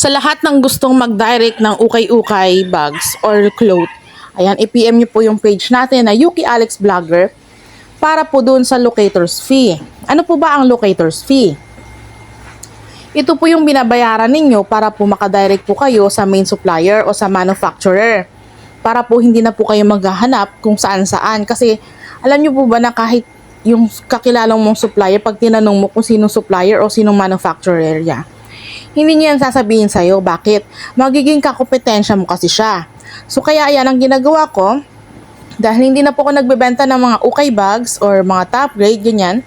Sa lahat ng gustong mag-direct ng ukay-ukay bags or cloth, ayan, i-PM nyo po yung page natin na Yuki Alex Vlogger para po dun sa locators fee. Ano po ba ang locators fee? Ito po yung binabayaran ninyo para po makadirect po kayo sa main supplier o sa manufacturer. Para po hindi na po kayo maghahanap kung saan saan. Kasi alam nyo po ba na kahit yung kakilalang mong supplier, pag tinanong mo kung sinong supplier o sinong manufacturer niya, hindi niya yan sasabihin sa'yo. Bakit? Magiging kakompetensya mo kasi siya. So kaya ayan ang ginagawa ko, dahil hindi na po ako nagbebenta ng mga ukay bags or mga top grade, ganyan,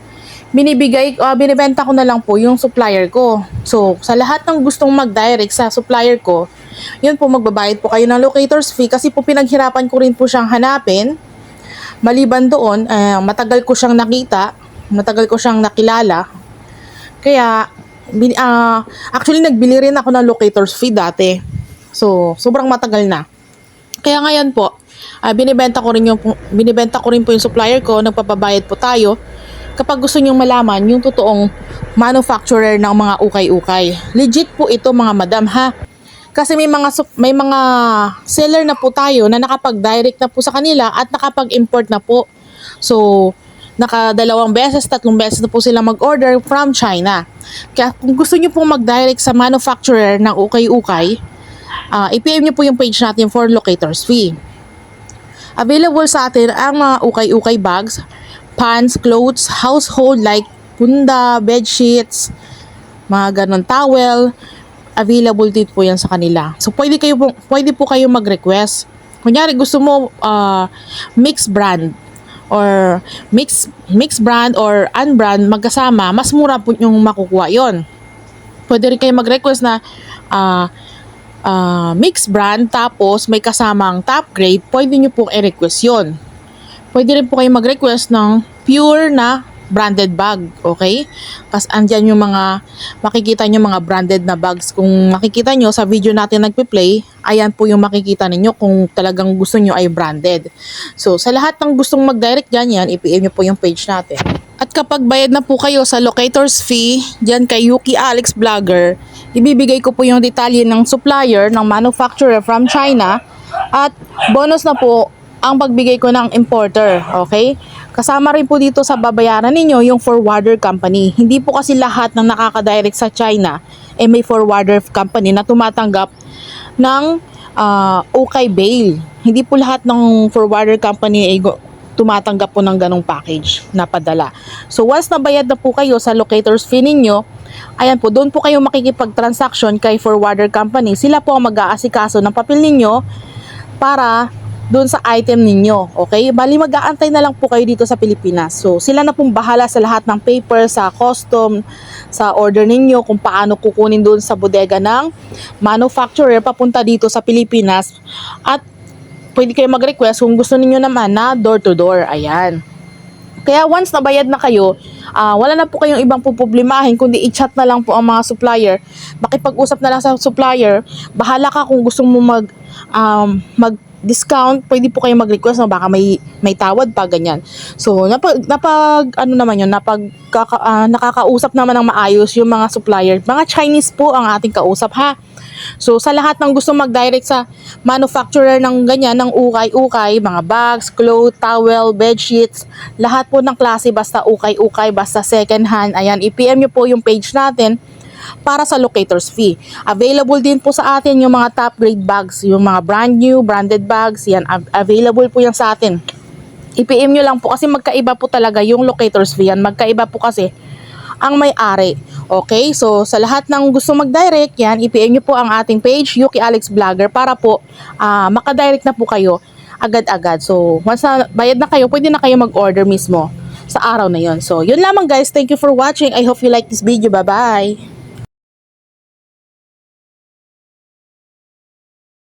binibigay, uh, binibenta ko na lang po yung supplier ko. So, sa lahat ng gustong mag-direct sa supplier ko, yun po magbabayad po kayo ng locator's fee kasi po pinaghirapan ko rin po siyang hanapin. Maliban doon, eh, matagal ko siyang nakita, matagal ko siyang nakilala. Kaya, bin, ah, actually nagbili rin ako ng locator's fee dati. So, sobrang matagal na. Kaya ngayon po, ah, binibenta ko rin yung binibenta ko rin po yung supplier ko, nagpapabayad po tayo kapag gusto nyong malaman yung totoong manufacturer ng mga ukay-ukay. Legit po ito mga madam ha. Kasi may mga may mga seller na po tayo na nakapag-direct na po sa kanila at nakapag-import na po. So, nakadalawang beses, tatlong beses na po sila mag-order from China. Kaya kung gusto nyo pong mag-direct sa manufacturer ng ukay-ukay, uh, i-PM nyo po yung page natin for locators fee. Available sa atin ang mga ukay-ukay bags, pants, clothes, household like punda, bed sheets, mga ganon towel, available din po yan sa kanila. So pwede kayo po, pwede po kayo mag-request. Kunyari gusto mo uh, mix brand or mix mix brand or unbrand magkasama, mas mura po yung makukuha yon. Pwede rin kayo mag-request na uh, uh, mix brand tapos may kasamang top grade, pwede nyo pong i-request yon. Pwede rin po kayo mag-request ng pure na branded bag, okay? Kasi andyan yung mga, makikita nyo mga branded na bags. Kung makikita nyo sa video natin nagpe-play, ayan po yung makikita ninyo kung talagang gusto nyo ay branded. So, sa lahat ng gustong mag-direct dyan, yan, i-PM nyo po yung page natin. At kapag bayad na po kayo sa locators fee, dyan kay Yuki Alex Vlogger, ibibigay ko po yung detalye ng supplier, ng manufacturer from China, at bonus na po ang pagbigay ko ng importer, okay? Kasama rin po dito sa babayaran ninyo yung forwarder company. Hindi po kasi lahat ng nakaka-direct sa China eh may forwarder company na tumatanggap ng uh, okay bail. Hindi po lahat ng forwarder company ay tumatanggap po ng ganong package na padala. So once nabayad na po kayo sa locators fee ninyo, ayan po, doon po kayo makikipag-transaction kay forwarder company. Sila po ang mag-aasikaso ng papel ninyo para doon sa item ninyo. Okay? Bali mag-aantay na lang po kayo dito sa Pilipinas. So sila na pong bahala sa lahat ng paper, sa custom, sa order ninyo, kung paano kukunin doon sa bodega ng manufacturer papunta dito sa Pilipinas. At pwede kayo mag-request kung gusto ninyo naman na door to door. Ayan. Kaya once nabayad na kayo, uh, wala na po kayong ibang puproblemahin, kundi i-chat na lang po ang mga supplier. Makipag-usap na lang sa supplier. Bahala ka kung gusto mo mag, um, mag discount, pwede po kayo mag-request na baka may may tawad pa ganyan. So napag napag ano naman 'yon, napag kaka, uh, nakakausap naman ng maayos yung mga supplier. Mga Chinese po ang ating kausap ha. So sa lahat ng gusto mag-direct sa manufacturer ng ganyan ng ukay-ukay, mga bags, clothes, towel, bed sheets, lahat po ng klase basta ukay-ukay, basta second hand. Ayan, i-PM niyo po yung page natin para sa locators fee. Available din po sa atin yung mga top grade bags, yung mga brand new, branded bags, yan, available po yan sa atin. I-PM nyo lang po kasi magkaiba po talaga yung locators fee yan. Magkaiba po kasi ang may-ari. Okay? So, sa lahat ng gusto mag-direct, yan, i-PM nyo po ang ating page, Yuki Alex Vlogger, para po uh, makadirect na po kayo agad-agad. So, once bayad na kayo, pwede na kayo mag-order mismo sa araw na yon. So, yun lamang guys. Thank you for watching. I hope you like this video. Bye-bye!